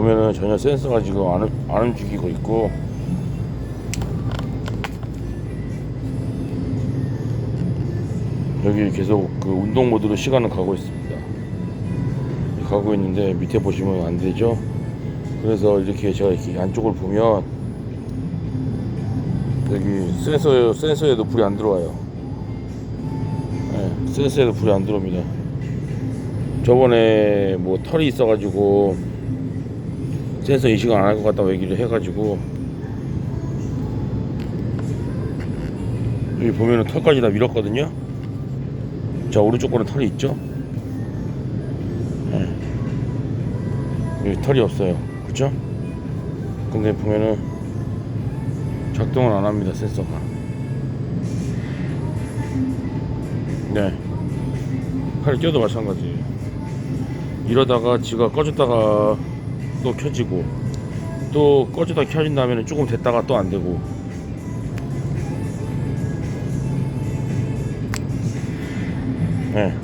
보면은 전혀 센서가 지금 안, 움- 안 움직이고 있고 여기 계속 그 운동 모드로 시간은 가고 있습니다. 가고 있는데 밑에 보시면 안 되죠? 그래서 이렇게 제가 이렇게 안쪽을 보면 여기 센서 센서에도 불이 안 들어와요. 네, 센서에도 불이 안 들어옵니다. 저번에 뭐 털이 있어가지고 센서 인식을 안 할 것 같다고 얘기를 해가지고 여기 보면은 털까지 다 밀었거든요. 자 오른쪽 거는 털이 있죠. 네. 여기 털이 없어요. 그죠? 근데 보면은 작동을 안 합니다 센서가. 네. 팔을 껴도 마찬가지예요. 이러다가 지가 꺼졌다가 또 켜지고 또 꺼졌다 켜진 다음에는 조금 됐다가 또 안 되고 네.